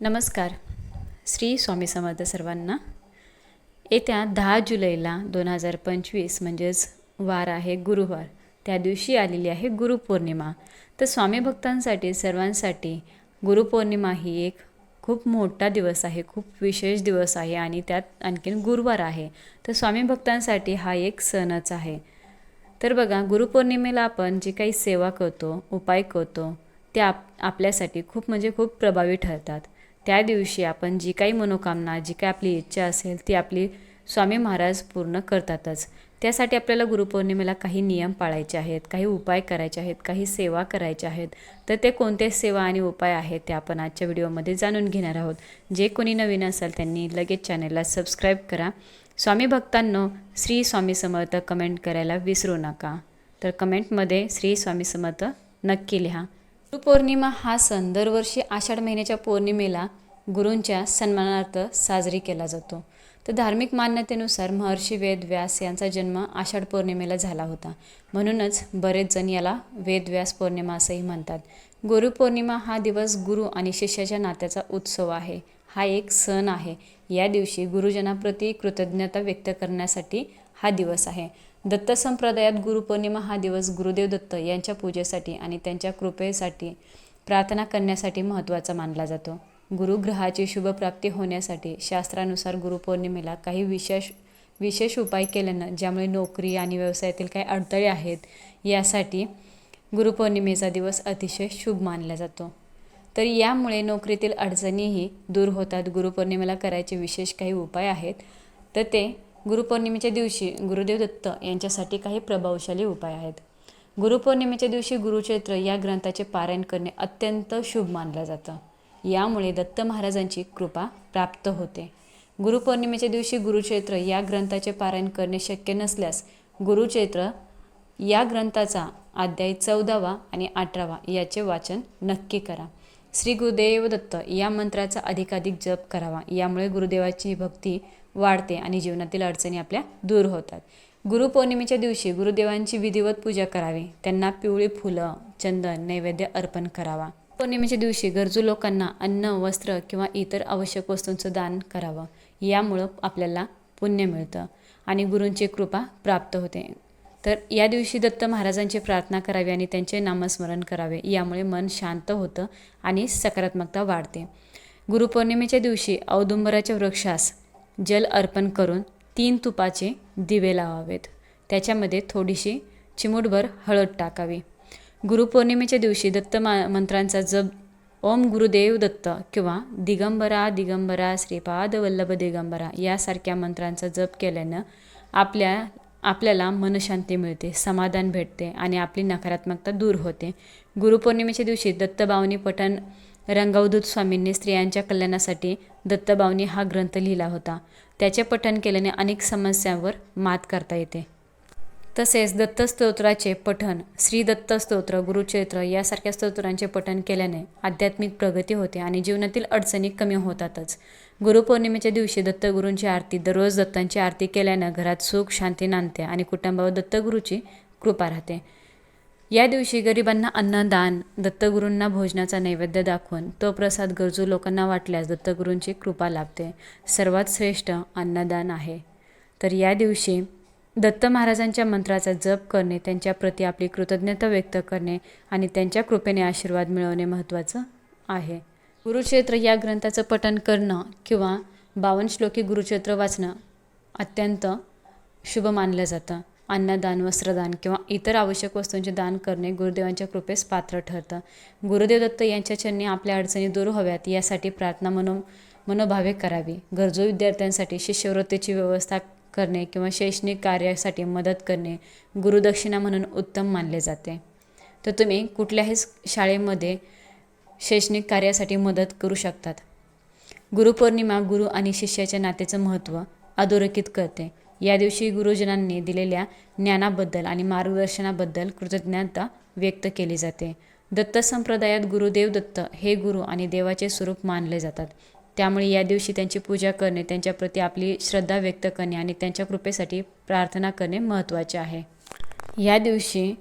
नमस्कार. श्री स्वामी समर्थ सर्वांना. येत्या दहा जुलैला दोन हजार पंचवीस म्हणजेच वार आहे गुरुवार. त्या दिवशी आलेली आहे गुरुपौर्णिमा. तर स्वामी भक्तांसाठी सर्वांसाठी गुरुपौर्णिमा ही एक खूप मोठा दिवस आहे खूप विशेष दिवस आहे आणि त्यात आणखीन गुरुवार आहे. तर स्वामी भक्तांसाठी हा एक सणच आहे. तर बघा गुरुपौर्णिमेला आपण जी काही सेवा करतो उपाय करतो ते आप आपल्यासाठी खूप म्हणजे खूप प्रभावी ठरतात. त्या दिवशी आपण जी काही मनोकामना जी काही आपली इच्छा असेल ती आपली स्वामी महाराज पूर्ण करतातच. त्यासाठी आपल्याला गुरुपौर्णिमेला काही नियम पाळायचे आहेत काही उपाय करायचे आहेत काही सेवा करायच्या आहेत. तर ते कोणते सेवा आणि उपाय आहेत ते आपण आजच्या व्हिडिओमध्ये जाणून घेणार आहोत. जे कोणी नवीन असाल त्यांनी लगेच चॅनलला सबस्क्राईब करा. स्वामी भक्तांनो श्री स्वामी समर्थ कमेंट करायला विसरू नका. तर कमेंटमध्ये श्री स्वामी समर्थ नक्की लिहा. गुरुपौर्णिमा हा सण दरवर्षी आषाढ महिन्याच्या पौर्णिमेला गुरूंच्या सन्मानार्थ साजरी केला जातो. तर धार्मिक मान्यतेनुसार महर्षी वेद व्यास यांचा जन्म आषाढ पौर्णिमेला झाला होता. म्हणूनच बरेच जण याला वेदव्यास पौर्णिमा असंही म्हणतात. गुरुपौर्णिमा हा दिवस गुरु आणि शिष्याच्या नात्याचा उत्सव आहे. हा एक सण आहे. या दिवशी गुरुजनाप्रती कृतज्ञता व्यक्त करण्यासाठी हा दिवस आहे. दत्त संप्रदायात गुरुपौर्णिमा हा दिवस गुरुदेव दत्त यांच्या पूजेसाठी आणि त्यांच्या कृपेसाठी प्रार्थना करण्यासाठी महत्त्वाचा मानला जातो. गुरुग्रहाची शुभप्राप्ती होण्यासाठी शास्त्रानुसार गुरुपौर्णिमेला काही विशेष विशेष उपाय केल्यानं ज्यामुळे नोकरी आणि व्यवसायातील काही अडथळे आहेत यासाठी गुरुपौर्णिमेचा दिवस अतिशय शुभ मानला जातो. तर यामुळे नोकरीतील अडचणीही दूर होतात. गुरुपौर्णिमेला करायचे विशेष काही उपाय आहेत तर ते गुरुपौर्णिमेच्या दिवशी गुरुदेव दत्त यांच्यासाठी काही प्रभावशाली उपाय आहेत. गुरुपौर्णिमेच्या दिवशी गुरुचैत्र या ग्रंथाचे पारायण करणे अत्यंत शुभ मानलं जातं. यामुळे दत्त महाराजांची कृपा प्राप्त होते. गुरुपौर्णिमेच्या दिवशी गुरुचैत्र या ग्रंथाचे पारायण करणे शक्य नसल्यास गुरुचैत्र या ग्रंथाचा अध्याय चौदावा आणि अठरावा याचे वाचन नक्की करा. श्री गुरुदेव दत्त या मंत्राचा अधिकाधिक जप करावा. यामुळे गुरुदेवाची भक्ती वाढते आणि जीवनातील अडचणी आपल्या दूर होतात. गुरुपौर्णिमेच्या दिवशी गुरुदेवांची विधिवत पूजा करावी. त्यांना पिवळी फुलं चंदन नैवेद्य अर्पण करावा. पौर्णिमेच्या दिवशी गरजू लोकांना अन्न वस्त्र किंवा इतर आवश्यक वस्तूंचं दान करावं. यामुळं आपल्याला पुण्य मिळतं आणि गुरूंची कृपा प्राप्त होते. तर या दिवशी दत्त महाराजांची प्रार्थना करावी आणि त्यांचे नामस्मरण करावे. यामुळे मन शांत होतं आणि सकारात्मकता वाढते. गुरुपौर्णिमेच्या दिवशी औदुंबराच्या वृक्षास जल अर्पण करून तीन तुपाचे दिवे लावावेत. त्याच्यामध्ये थोडीशी चिमूटभर हळद टाकावी. गुरुपौर्णिमेच्या दिवशी दत्त मा मंत्रांचा जप ओम गुरुदेव दत्त किंवा दिगंबरा दिगंबरा श्रीपाद वल्लभ दिगंबरा यासारख्या मंत्रांचा जप केल्यानं आपल्या आपल्याला मनशांती मिळते समाधान भेटते आणि आपली नकारात्मकता दूर होते. गुरुपौर्णिमेच्या दिवशी दत्तबावनी पठण रंगवदूत स्वामींनी स्त्रियांच्या कल्याणासाठी दत्तबावनी हा ग्रंथ लिहिला होता. त्याचे पठण केल्याने अनेक समस्यांवर मात करता येते. तसेच दत्तस्तोत्राचे पठण श्री दत्त स्तोत्र यासारख्या स्तोत्रांचे पठण केल्याने आध्यात्मिक प्रगती होते आणि जीवनातील अडचणी कमी होतातच. गुरुपौर्णिमेच्या दिवशी दत्तगुरूंची आरती दररोज दत्तांची आरती केल्यानं घरात सुख शांती नांदते आणि कुटुंबावर दत्तगुरूची कृपा राहते. या दिवशी गरिबांना अन्नदान दत्तगुरूंना भोजनाचा नैवेद्य दाखवून तो प्रसाद गरजू लोकांना वाटल्यास दत्तगुरूंची कृपा लाभते. सर्वात श्रेष्ठ अन्नदान आहे. तर या दिवशी दत्त महाराजांच्या मंत्राचा जप करणे त्यांच्याप्रती आपली कृतज्ञता व्यक्त करणे आणि त्यांच्या कृपेने आशीर्वाद मिळवणे महत्त्वाचं आहे. गुरुक्षेत्र या ग्रंथाचं पठण करणं किंवा बावन श्लोकी गुरुक्षेत्र वाचणं अत्यंत शुभ मानलं जातं. अन्नदान वस्त्रदान किंवा इतर आवश्यक वस्तूंचे दान करणे गुरुदेवांच्या कृपेस पात्र ठरतं. गुरुदेव दत्त यांच्या चरणी आपल्या अडचणी दूर हव्यात यासाठी प्रार्थना मनो मनोभावे करावी. गरजू विद्यार्थ्यांसाठी शिष्यवृत्तीची व्यवस्था करणे किंवा शैक्षणिक कार्यासाठी मदत करणे गुरुदक्षिणा म्हणून उत्तम मानले जाते. तर तुम्ही कुठल्याही शाळेमध्ये शैक्षणिक कार्यासाठी मदत करू शकतात. गुरुपौर्णिमा गुरु आणि शिष्याच्या नात्याचं महत्त्व अधोरेखित करते. या दिवशी गुरुजनांनी दिलेल्या ज्ञानाबद्दल आणि मार्गदर्शनाबद्दल कृतज्ञता व्यक्त केली जाते. दत्त संप्रदायात गुरुदेव दत्त हे गुरु आणि देवाचे स्वरूप मानले जातात. त्यामुळे या दिवशी त्यांची पूजा करणे त्यांच्याप्रती आपली श्रद्धा व्यक्त करणे आणि त्यांच्या कृपेसाठी प्रार्थना करणे महत्त्वाचे आहे. या दिवशी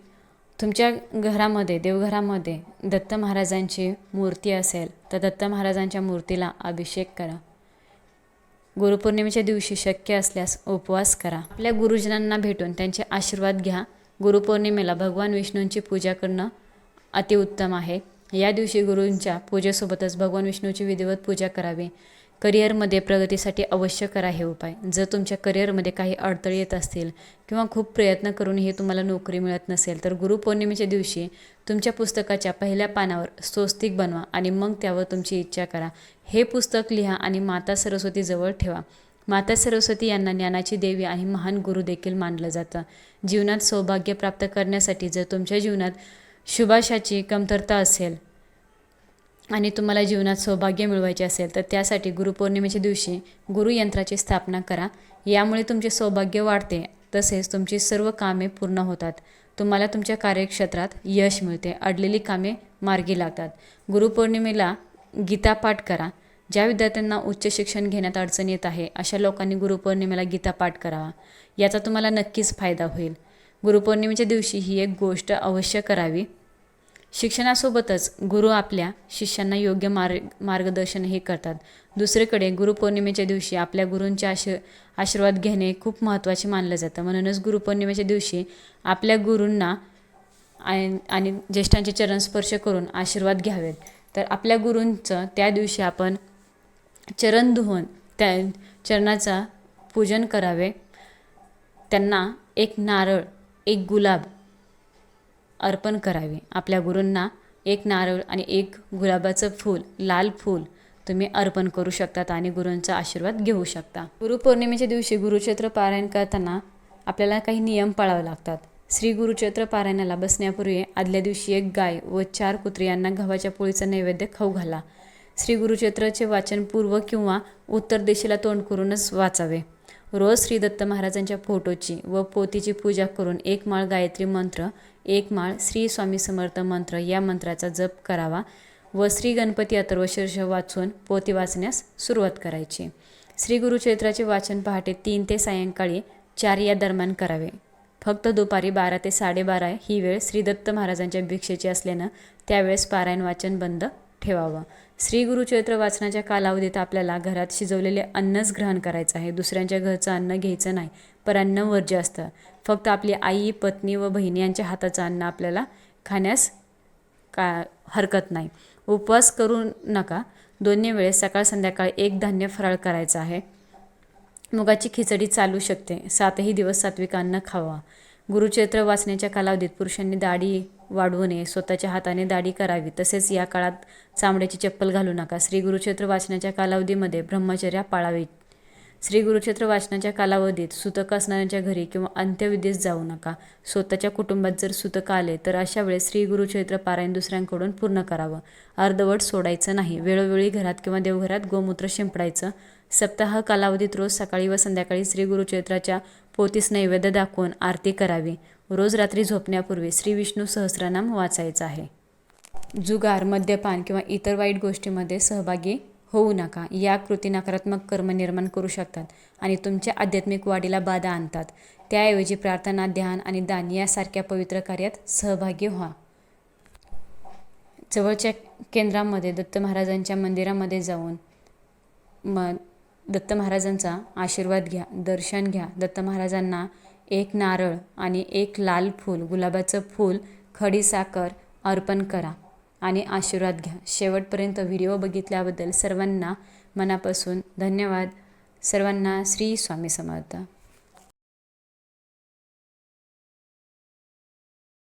तुमच्या घरामध्ये देवघरामध्ये दत्त महाराजांची मूर्ती असेल तर दत्त महाराजांच्या मूर्तीला अभिषेक करा. गुरुपौर्णिमेच्या दिवशी शक्य असल्यास उपवास करा. आपल्या गुरुजनांना भेटून त्यांचे आशीर्वाद घ्या. गुरुपौर्णिमेला भगवान विष्णूंची पूजा करणं अतिउत्तम आहे. या दिवशी गुरूंच्या पूजेसोबतच भगवान विष्णूची विधिवत पूजा करावी. करिअरमध्ये प्रगतीसाठी अवश्य करा हे उपाय. जर तुमच्या करिअरमध्ये काही अडथळे येत असतील किंवा खूप प्रयत्न करूनही तुम्हाला नोकरी मिळत नसेल तर गुरुपौर्णिमेच्या दिवशी तुमच्या पुस्तकाच्या पहिल्या पानावर स्वस्तिक बनवा आणि मग त्यावर तुमची इच्छा करा. हे पुस्तक लिहा आणि माता सरस्वतीजवळ ठेवा. माता सरस्वती यांना ज्ञानाची देवी आणि महान गुरु देखील मानलं जातं. जीवनात सौभाग्य प्राप्त करण्यासाठी जर तुमच्या जीवनात शुभाशाची कमतरता असेल आणि तुम्हाला जीवनात सौभाग्य मिळवायचे असेल तर त्यासाठी गुरुपौर्णिमेच्या दिवशी गुरुयंत्राची स्थापना करा. यामुळे तुमचे सौभाग्य वाढते तसेच तुमची सर्व कामे पूर्ण होतात. तुम्हाला तुमच्या कार्यक्षेत्रात यश मिळते अडलेली कामे मार्गी लागतात. गुरुपौर्णिमेला गीतापाठ करा. ज्या विद्यार्थ्यांना उच्च शिक्षण घेण्यात अडचण येत आहे अशा लोकांनी गुरुपौर्णिमेला गीतापाठ करावा. याचा तुम्हाला नक्कीच फायदा होईल. गुरुपौर्णिमेच्या दिवशी ही एक गोष्ट अवश्य करावी. शिक्षणासोबतच गुरु आपल्या शिष्यांना योग्य मार्ग मार्गदर्शनही करतात. दुसरीकडे गुरुपौर्णिमेच्या दिवशी आपल्या गुरूंचे आश आशीर्वाद घेणे खूप महत्त्वाचे मानलं जातं. म्हणूनच गुरुपौर्णिमेच्या दिवशी आपल्या गुरूंना आणि आणि ज्येष्ठांचे चरणस्पर्श करून आशीर्वाद घ्यावेत. तर आपल्या गुरूंचं त्या दिवशी आपण चरण धुवून त्या चरणाचा पूजन करावे. त्यांना एक नारळ एक गुलाब अर्पण करावे. आपल्या गुरूंना एक नारळ आणि एक गुलाबाचं फूल लाल फूल तुम्ही अर्पण करू शकतात आणि गुरूंचा आशीर्वाद घेऊ शकता. गुरुपौर्णिमेच्या दिवशी गुरुक्षेत्र पारायण करताना आपल्याला काही नियम पाळावे लागतात. श्री गुरुक्षेत्र पारायणाला बसण्यापूर्वी आदल्या दिवशी एक गाय व चार कुत्री यांना गव्हाच्या पोळीचा नैवेद्य खाऊ घाला. श्री गुरुक्षेत्राचे वाचन पूर्व किंवा उत्तर दिशेला तोंड करूनच वाचावे. रोज श्री दत्त महाराजांच्या फोटोची व पोतीची पूजा करून एक माळ गायत्री मंत्र एक माळ श्री स्वामी समर्थ मंत्र या मंत्राचा जप करावा व श्री गणपती अथर्वशीर्ष वाचून पोती वाचण्यास सुरुवात करायची. श्री गुरुचरित्राचे वाचन पहाटे तीन ते सायंकाळी चार या दरम्यान करावे. फक्त दुपारी बारा ते साडेबारा ही वेळ श्री दत्त महाराजांच्या भिक्षेची असल्यानं त्यावेळेस पारायण वाचन बंद ठेवावं. श्री गुरुचरित्र वाचनाच्या कालावधीत आपल्याला घरात शिजवलेले अन्नच ग्रहण करायचं आहे. दुसऱ्यांच्या घरचं अन्न घ्यायचं नाही पर अन्न वर्ज्य असतं. फक्त आपली आई पत्नी व बहिणी यांच्या हाताचं अन्न आपल्याला खाण्यास का हरकत नाही. उपवास करू नका. दोन्ही वेळेस सकाळ संध्याकाळ एक धान्य फराळ करायचा आहे. मुगाची खिचडी चालू शकते. सातही दिवस सात्विक अन्न खावा. गुरुचरित्र वाचण्याच्या कालावधीत पुरुषांनी दाढी वाढवू नये. स्वतःच्या हाताने दाढी करावी. तसेच या काळात चामड्याची चप्पल घालू नका. श्री गुरुक्षेत्र वाचनाच्या कालावधीमध्ये ब्रह्मचर्या पाळावी श्री गुरुक्षेत्र वाचनाच्या कालावधीत सुतक असणाऱ्यांच्या घरी किंवा अंत्यविधीस जाऊ नका. स्वतःच्या कुटुंबात जर सुतक आले तर अशा वेळेस श्री गुरुक्षेत्र पारायण दुसऱ्यांकडून पूर्ण करावं. अर्धवट सोडायचं नाही. वेळोवेळी घरात किंवा देवघरात गोमूत्र शिंपडायचं. सप्ताह कालावधीत रोज सकाळी व संध्याकाळी श्री गुरुक्षेत्राच्या पोतीस नैवेद्य दाखवून आरती करावी. रोज रात्री झोपण्यापूर्वी श्री विष्णू सहस्रनाम वाचायचं आहे. जुगार मद्यपान किंवा इतर वाईट गोष्टीमध्ये सहभागी होऊ नका. या कृती नकारात्मक कर्म निर्माण करू शकतात आणि तुमच्या आध्यात्मिक वाढीला बाधा आणतात. त्याऐवजी प्रार्थना ध्यान आणि दान यासारख्या पवित्र कार्यात सहभागी व्हा. जवळच्या केंद्रामध्ये दत्त महाराजांच्या मंदिरामध्ये जाऊन म दत्त महाराजांचा आशीर्वाद घ्या दर्शन घ्या. दत्त महाराजांना एक नारळ आणि एक लाल फूल गुलाबाचं फूल खडीसाखर अर्पण करा आणि आशीर्वाद घ्या. शेवटपर्यंत व्हिडिओ बघितल्याबद्दल सर्वांना मनापासून धन्यवाद. सर्वांना श्री स्वामी समर्थ.